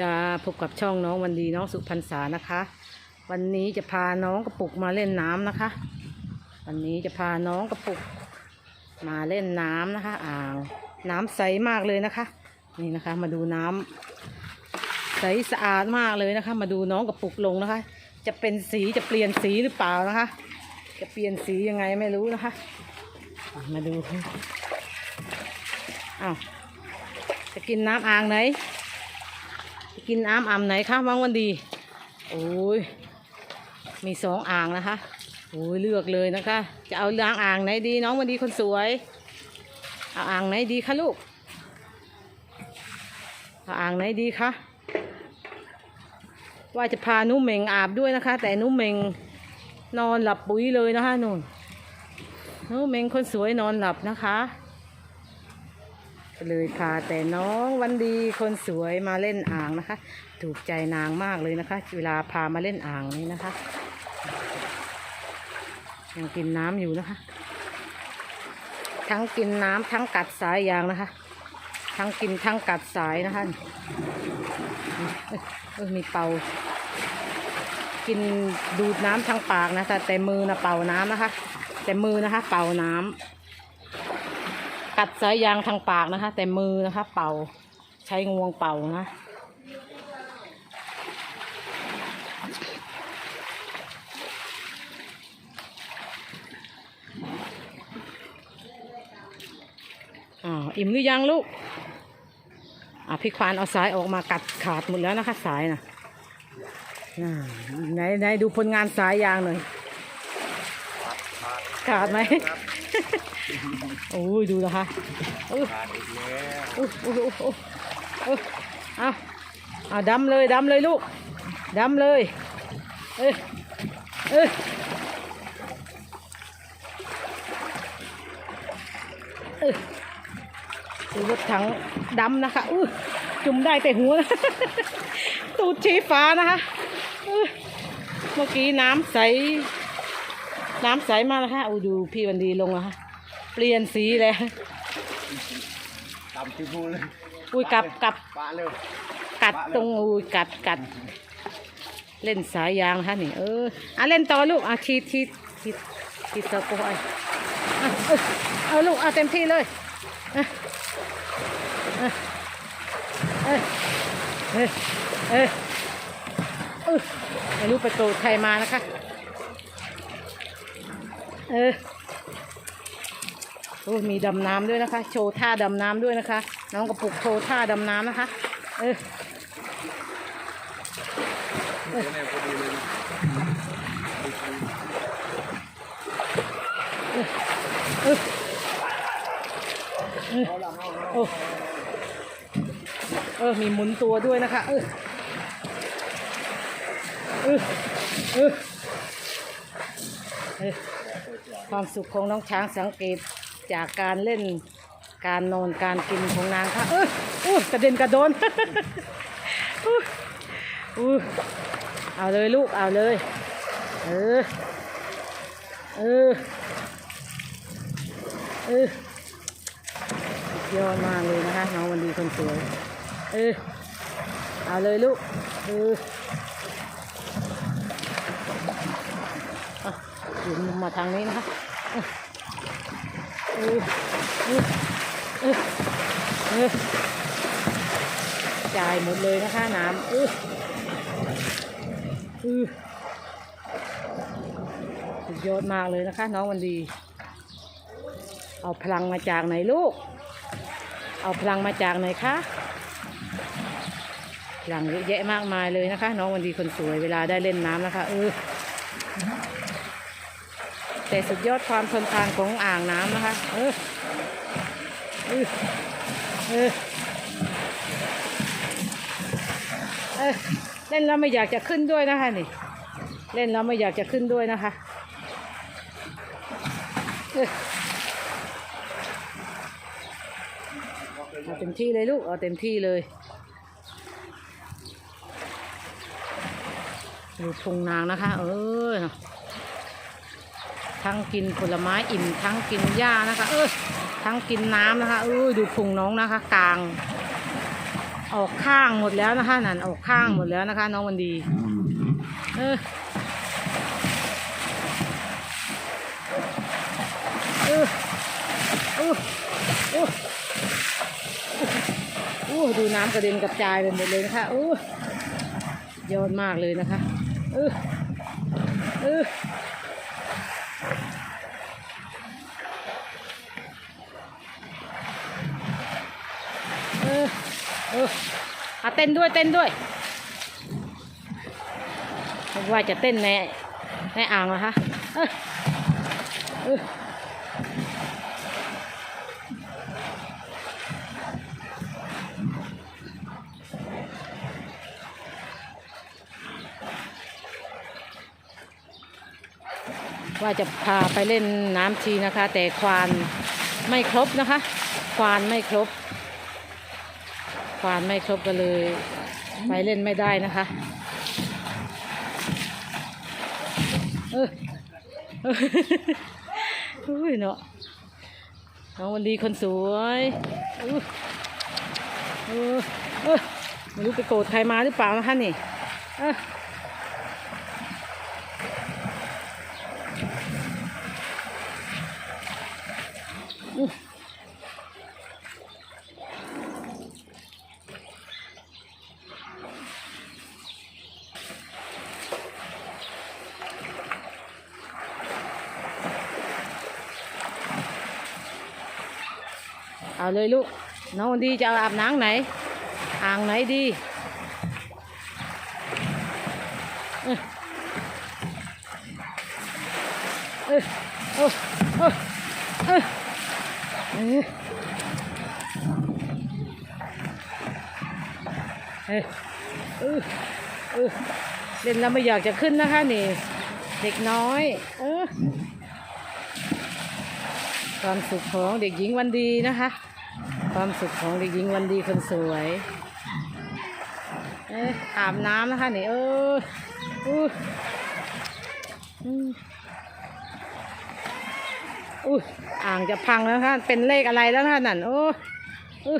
จ้าพบกับช่องน้องวันดีน้องสุพรรษานะคะ วันนี้จะพาน้องกระปุกมาเล่นน้ำนะคะ วันนี้จะพาน้องกระปุกมาเล่นน้ำนะคะอ่างน้ำใสมากเลยนะคะ นี่นะคะ มาดูน้ำใสสะอาดมากเลยนะคะ มาดูน้องกระปุกลงนะคะ จะเป็นสีจะเปลี่ยนสีหรือเปล่านะคะ จะเปลี่ยนสียังไงไม่รู้นะคะอะมาดูอ้าวจะกินน้ำอ่างไหน กินน้ำอ่ำไหนคะบางวันดี โอ้ย มีสองอ่างนะคะ โอ้ยเลือกเลยนะคะ จะเอาล้างอ่างไหนดี น้องวันดีคนสวย เอาอ่างไหนดีคะลูก เอาอ่างไหนดีคะ ว่าจะพานุ่มเมงอาบด้วยนะคะ แต่นุ่มเมงนอนหลับปุ๋ยเลยนะคะนุ่นนุ่มเมงคนสวยนอนหลับนะคะ เลยพาแต่น้องวันดีคนสวยมาเล่นอ่างนะคะ ถูกใจนางมากเลยนะคะ เวลาพามาเล่นอ่างนี้นะคะยังกินน้ำอยู่นะคะ ทั้งกินน้ำทั้งกัดสายยางนะคะ ทั้งกินทั้งกัดสายนะคะเอ้ยเอ้ยมีเป่า กินดูดน้ำทั้งปากนะแต่แต่มือนะเป่าน้ำนะคะ แต่มือนะคะ เป่าน้ำ กัดสายยางทางปากนะคะ แต่มือนะคะ เป่าใช้งวงเป่านะอ่าอิ่มหรือยังลูกอะพี่ควานเอาสายออกมากัดขาดหมดแล้วนะคะ สายนะอ่าไหนไหนดูผลงานสายยางหน่อยขาดไหม โอ้ยดูนะคะอู้ขาดอีกแล้วอู้อู้อู้อู้อู้เอาเอาดำเลยดำเลยลูกดำเลยเอ้ยเอ้ยเอ้ยดูรถถังดำนะคะอู้จุ่มได้แต่หัวนะตูดชี้ฟ้านะคะเมื่อกี้น้ำใส น้ำใสมากนะคะอู้ดูพี่วันดีลงนะคะ เปลี่ยนสีแล้วตำที่พูเลยอุ้ยกลับกลับปะเร็วกัดตรงอุ้ยกัดกัด เล่นสายยางนะคะนี่เอออะเล่นต่อลูกอะทีทีทีทีตะโกยอะเออเอาลูกเอาเต็มที่เลยอะอะเออเออเออเออไม่รู้ไปโกรธใครมานะคะ เออ โอ้มีดำน้ำด้วยนะคะ โชว์ท่าดำน้ำด้วยนะคะ น้องกระปุกโชว์ท่าดำน้ำนะคะ เออเดี๋ยวเอโอ้เออ มีหมุนตัวด้วยนะคะ เออเออเออความสุขของน้องช้างสังเกต จากการเล่นการนอนการกินของนางค่ะเอออู้กระเด็นกระโดนอู้อู้เอาเลยลูกเอาเลย เออ เออ เออยอดมากเลยนะคะน้องวันดีคนสวย เออ เอาเลยลูก เออหยุดมาทางนี้นะคะเออเออเออเออ จ่ายหมดเลยนะคะน้ำเออเออสุดยอดมากเลยนะคะ น้องวันดี เอาพลังมาจากไหนลูก เอาพลังมาจากไหนคะพลังเยอะแยะมากมายเลยนะคะ น้องวันดีคนสวยเวลาได้เล่นน้ำนะคะเออ แต่สุดยอดความทนทานของอ่างน้ำนะคะ เออเออเออเออเล่นแล้วไม่อยากจะขึ้นด้วยนะคะนี่ เล่นแล้วไม่อยากจะขึ้นด้วยนะคะเออเอาเต็มที่เลยลูก เอาเต็มที่เลยดูพุงนางนะคะ เออ ทั้งกินผลไม้อิ่มทั้งกินหญ้านะคะ เออทั้งกินน้ำนะคะเออดูพุงน้องนะคะ กลาง ออกข้างหมดแล้วนะคะนั่นออกข้างหมดแล้วนะคะ น้องวันดี เออเออโอ้โอ้โอ้ดูน้ำกระเด็นกระจายไปหมดเลยนะคะโอ้ยอดมากเลยนะคะเออเออ เออเอาเต้นด้วยเต้นด้วยว่าจะเต้นในในอ่างเหรอคะเออเออว่าจะพาไปเล่นน้ำทีนะคะ แต่ควานไม่ครบนะคะ ควานไม่ครบ ควานไม่ครบก็เลย ไปเล่นไม่ได้นะคะ เออเอออุ้ยเนาะน้องวันดีคนสวยอู้เออเออไม่รู้ไปโกรธใครมาหรือเปล่านะคะนี่เออ เอาเลยลูก น้องวันดีจะอาบน้ำไหน อ่างไหนดีเออเออเออเออเออเออเล่นแล้วไม่อยากจะขึ้นนะคะนี่ เด็กน้อยเความสุขของเด็กหญิงวันดีนะคะ ความสุขของเด็กหญิงวันดีคนสวยเอ๊ะอาบน้ำนะคะนี่เอออู้อู้อ่างจะพังแล้วค่ะเป็นเลขอะไรแล้วค่ะนั่นโอ้อู้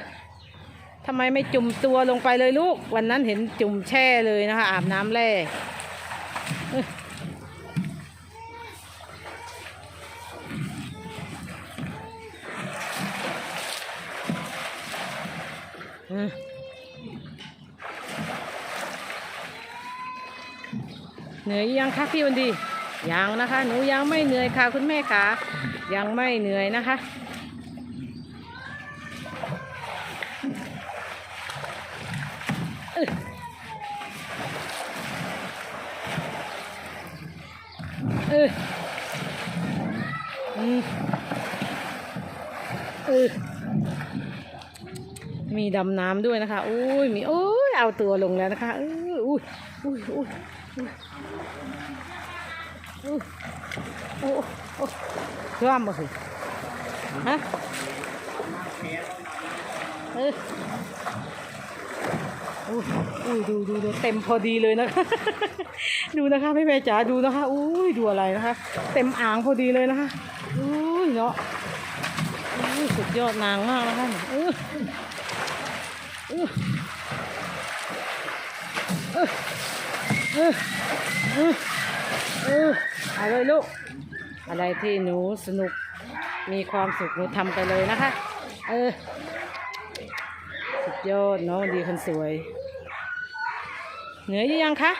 ทำไมไม่จุ่มตัวลงไปเลยลูก วันนั้นเห็นจุ่มแช่เลยนะคะ อาบน้ำแร่ เหนื่อยยังคะพี่วันดี ยังนะคะ หนูยังไม่เหนื่อยค่ะคุณแม่คะยังไม่เหนื่อยนะคะ เออเอออืมเออ มีดำน้ำด้วยนะคะอุ้ยมีโอ้ยเอาตัวลงแล้วนะคะอุ้ยอุ้ยอุ้ยอุ้ยอุ้ยโอ้โอ้คว่ำมาสิฮะเอออุ้ยอุ้ยดูดูดูเต็มพอดีเลยนะคะดูนะคะแม่แม่จ๋าดูนะคะอุ้ยดูอะไรนะคะ เต็มอ่างพอดีเลยนะคะอุ้ยเนาะอุ้ยสุดยอดนางมากนะคะเออ เออเออเออเออเออเอาเลยลูก อะไรที่หนูสนุกมีความสุขหนูทำไปเลยนะคะ เออ สุดยอดน้องดีคนสวย เหนื่อยยังคะ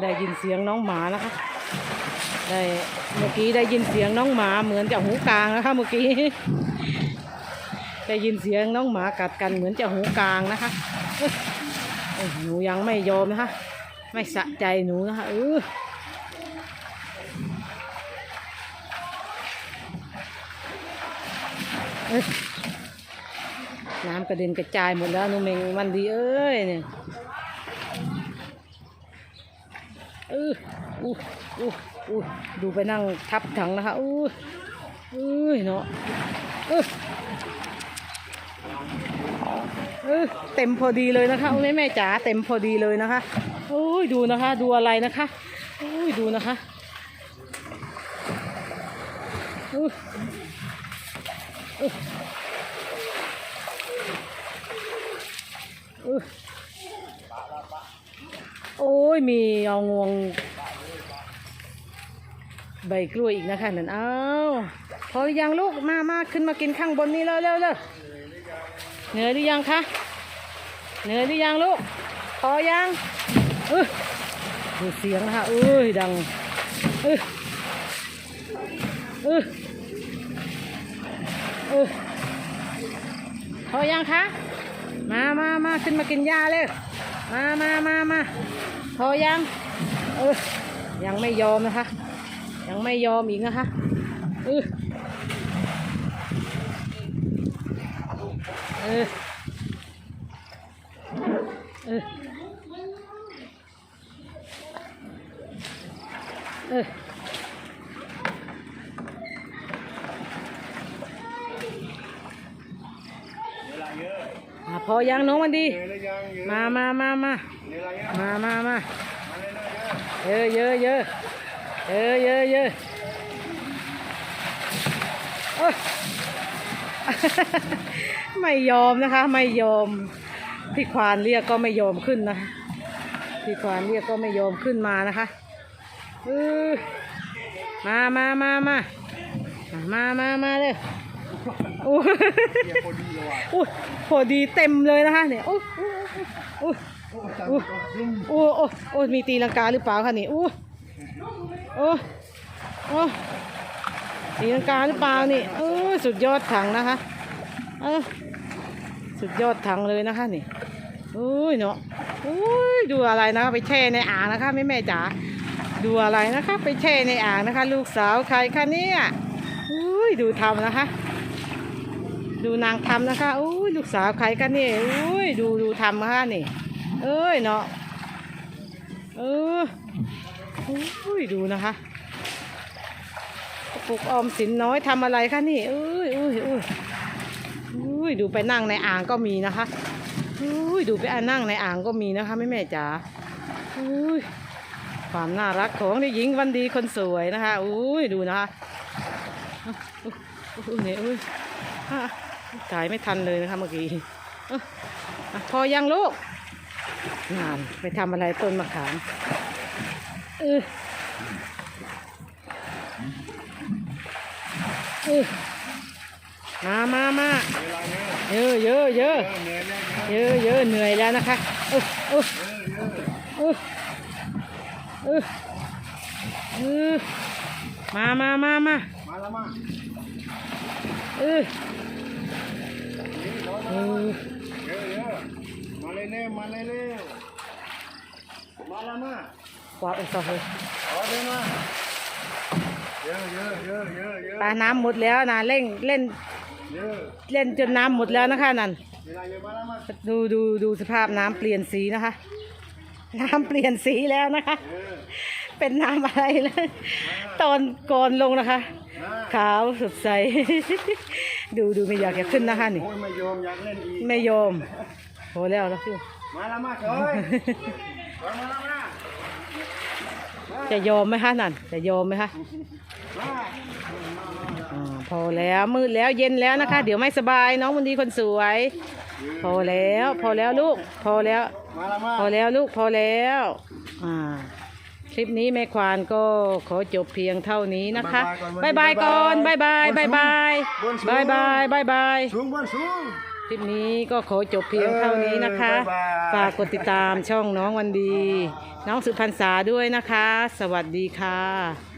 ได้ยินเสียงน้องหมานะคะ ได้เมื่อกี้ได้ยินเสียงน้องหมาเหมือนจะหูกลางนะคะเมื่อกี้ ได้ยินเสียงน้องหมากัดกันเหมือนจะหูกลางนะคะหนูยังไม่ยอมนะคะ ไม่สะใจหนูนะคะเออน้ำกระเด็นกระจายหมดแล้วหนูเมงวันดีเอ้ยเนี่ยเอออู้อู้อู้ดูไปนั่งทับถังนะคะอู้อุ้ยเนาะเออ เต็มพอดีเลยนะคะแม่แม่จ๋าเต็มพอดีเลยนะคะอุ้ยดูนะคะ ดูอะไรนะคะอุ้ยดูนะคะอุ้ยอุ้ยอุ๊ยโอ้ยมีเอางวง ใบกล้วยอีกนะคะนั่นเอ้าพอหรือยังลูกมามาขึ้นมากินข้างบนนี้แล้วเร็วเร็ว เหนื่อยหรือยังคะเหนื่อยหรือยังลูกพอยังเออดูเสียงนะคะเอ้ยดังเออเออเออพอยังคะมามามาขึ้นมากินหญ้าเลยมามามามาพอยังเออยังไม่ยอมนะคะ ยังไม่ยอมอีกนะคะเออ เออเออเอออะพอยังน้องวันดี มามามามามามามาเยอะเยอะเยอะเยอะเยอะเยอะเยอะ ไม่ยอมนะคะ ไม่ยอมพี่ควานเรียกก็ไม่ยอมขึ้นนะคะพี่ควานเรียกก็ไม่ยอมขึ้นมานะคะเออมามามามามามามาเลยโอ้ยเดี๋ยวพอดีเลยว่ะโอ้ยพอดีเต็มเลยนะคะเนี่ยโอ้โอ้ยโอ้โหโอ้โอ้โอ้มีตีลังกาหรือเปล่าคะนี่โอ้โอ้โอ้ ตีลังกาหรือเปล่านี่เออสุดยอดถังนะคะเออสุดยอดถังเลยนะคะนี่โอ้ยเนาะโอ้ยดูอะไรนะคะไปแช่ในอ่างนะคะแม่แม่จ๋าดูอะไรนะคะ ไปแช่ในอ่างนะคะ ลูกสาวใครคะเนี่ยอุ้ยดูทำนะคะ ดูนางทำนะคะอุ้ยลูกสาวใครกันนี่ยอุ้ยดูดูทำนะคะนี่ เอ้ยเนาะเอออุ้ยดูนะคะ กระปุกออมสินน้อยทำอะไรคะนี่เอ้ยอุ้ยอุ้ยอุ้ยดูไปนั่งในอ่างก็มีนะคะอุ้ยดูไปอนั่งในอ่างก็มีนะคะแม่แม่จ๋าอุ้ยความน่ารักของเด็กหญิงวันดีคนสวยนะคะอุ้ยดูนะคะอุ้ยเนี่ยอุ้ยถ่ายไม่ทันเลยนะคะเมื่อกี้พอยังลูกงานไปทำอะไรต้นมะขามเออเออ มามามาเยอะเยอะเยอะเยอะเยอะเหนื่อยแล้วนะคะเออเออเออเออเออมามามามามาแล้วมาเออเออเยอะเยอะมาเลยเร็วมาเลยเร็วมาแล้วมาคว้าไปซะเลยเอาเดินมา เยอะเยอะเยอะเยอะเยอะปลาน้ำหมดแล้วนะเล่นเล่นเยอะเล่นจนน้ำหมดแล้วนะคะนั่นเวลาเยอะมาแล้วมาดูดูดูสภาพน้ำเปลี่ยนสีนะคะ น้ำเปลี่ยนสีแล้วนะคะเออเป็นน้ำอะไรเลยตอนก่อนลงนะคะมาขาวสดใส ดูดูไม่อยากจะขึ้นนะคะนี่โอ้ยไม่ยอมอยากเล่นอีกไม่ยอมโหแล้วแล้วพี่มาแล้วมาเฉยมามาแล้วมาจะยอมไหมคะนั่นจะยอมไหมคะ มาอาพอแล้วมืดแล้วเย็นแล้วนะคะ เดี๋ยวไม่สบายน้องวันดีคนสวย พอแล้ว พอแล้วลูก พอแล้วมาแล้วมาพอแล้วลูกพอแล้วอ่าคลิปนี้แม่ควานก็ขอจบเพียงเท่านี้นะคะบายบายก่อนบายบายบายบายบายบายบายบายสูงบนสูงคลิปนี้ก็ขอจบเพียงเท่านี้นะคะเออบ๊ายบายฝากกดติดตามช่องน้องวันดี น้องสุพรรษาด้วยนะคะ สวัสดีค่ะ